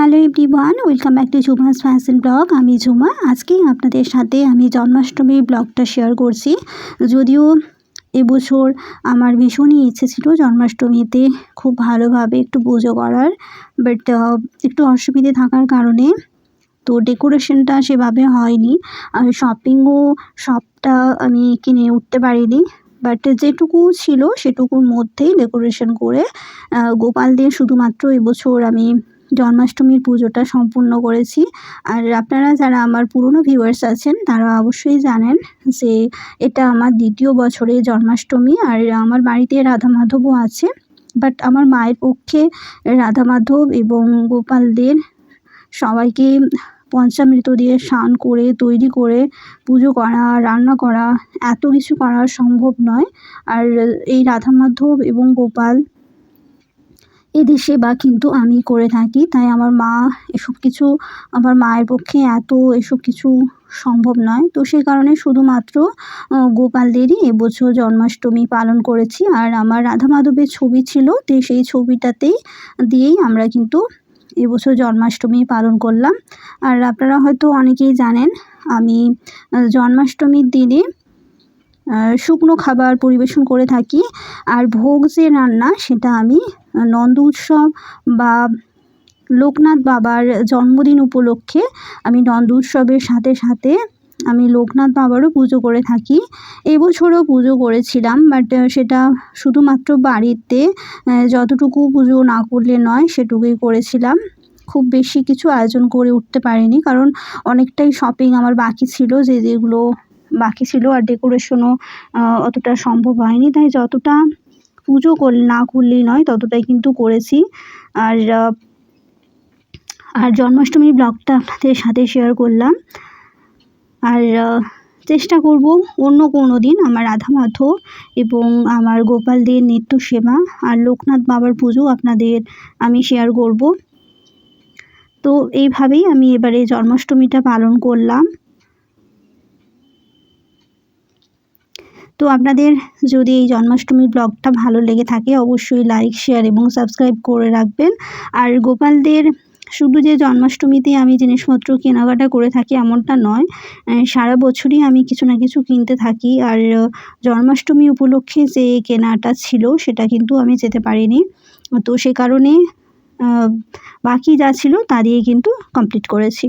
Hello everyone welcome back to Jhuma's fashion blog আমি ঝুমা। আজকেই আপনাদের সাথে আমি জন্মাষ্টমীর ব্লগটা শেয়ার করছি। যদিও এবছর আমার ভীষণই ইচ্ছে ছিল জন্মাষ্টমীতে খুব ভালোভাবে একটু পুজো করার বাট একটু অসুবিধে থাকার কারণে তো ডেকোরেশনটা সেভাবে হয়নি। আর শপিংও সবটা আমি কিনে উঠতে পারিনি বাট যেটুকু ছিল সেটুকুর মধ্যেই ডেকোরেশন করে গোপাল দিয়ে শুধুমাত্র এবছর আমি জন্মাষ্টমীর পুজোটা সম্পূর্ণ করেছি। আর আপনারা যারা আমার পুরনো ভিউয়ার্স আছেন, তারা অবশ্যই জানেন যে এটা আমার দ্বিতীয় বছরে জন্মাষ্টমী আর আমার বাড়িতে রাধা মাধবও আছে। বাট আমার মায়ের পক্ষে রাধা মাধব এবং গোপালদের সবাইকে পঞ্চামৃত দিয়ে স্নান করে, তৈরি করে, পুজো করা, রান্না করা, এত কিছু করা সম্ভব নয়। আর এই রাধা মাধব এবং গোপাল এদের সেবা কিন্তু আমি করে থাকি। তাই আমার মা এসব কিছু, আমার মায়ের পক্ষে এত এসব কিছু সম্ভব নয়। তো সেই কারণে শুধুমাত্র গোপালদেরই এবছর জন্মাষ্টমী পালন করেছি। আর আমার রাধা মাধবের ছবি ছিল, তো সেই ছবিটাতেই দিয়েই আমরা কিন্তু এবছর জন্মাষ্টমী পালন করলাম। আর আপনারা হয়তো অনেকেই জানেন, আমি জন্মাষ্টমীর দিনে শুকনো খাবার পরিবেশন করে থাকি। আর ভোগ যে রান্না, সেটা আমি নন্দ উৎসব বা লোকনাথ বাবার জন্মদিন উপলক্ষে আমি নন্দ উৎসবের সাথে সাথে আমি লোকনাথ বাবারও পুজো করে থাকি। এবছরও পুজো করেছিলাম বাট সেটা শুধুমাত্র বাড়িতে যতটুকু পুজো না করলে নয়, সেটুকুই করেছিলাম। খুব বেশি কিছু আয়োজন করে উঠতে পারিনি, কারণ অনেকটাই শপিং আমার বাকি ছিল যে যেগুলো বাকি ছিল আর ডেকোরেশনও অতটা সম্ভব হয়নি। তাই যতটা পুজো কর, না করলেই নয়, ততটাই কিন্তু করেছি। আর আর জন্মাষ্টমীর ব্লগটা আপনাদের সাথে শেয়ার করলাম। আর চেষ্টা করব অন্য কোনো দিন আমার রাধা মাধব এবং আমার গোপাল গোপালদের নিত্য সেবা আর লোকনাথ বাবার পুজো আপনাদের আমি শেয়ার করব। তো এইভাবেই আমি এবারে জন্মাষ্টমীটা পালন করলাম। তো আপনাদের যদি এই জন্মাষ্টমীর ব্লগটা ভালো লেগে থাকে, অবশ্যই লাইক শেয়ার এবং সাবস্ক্রাইব করে রাখবেন। আর গোপালদের শুধু যে জন্মাষ্টমীতে আমি জিনিসপত্র কেনাকাটা করে থাকি এমনটা নয় সারা বছরই আমি কিছু না কিছু কিনতে থাকি। আর জন্মাষ্টমী উপলক্ষে যে কেনাটা ছিল সেটা কিন্তু আমি যেতে পারিনি। তো সে কারণে বাকি যা ছিল তা দিয়ে কিন্তু কমপ্লিট করেছি।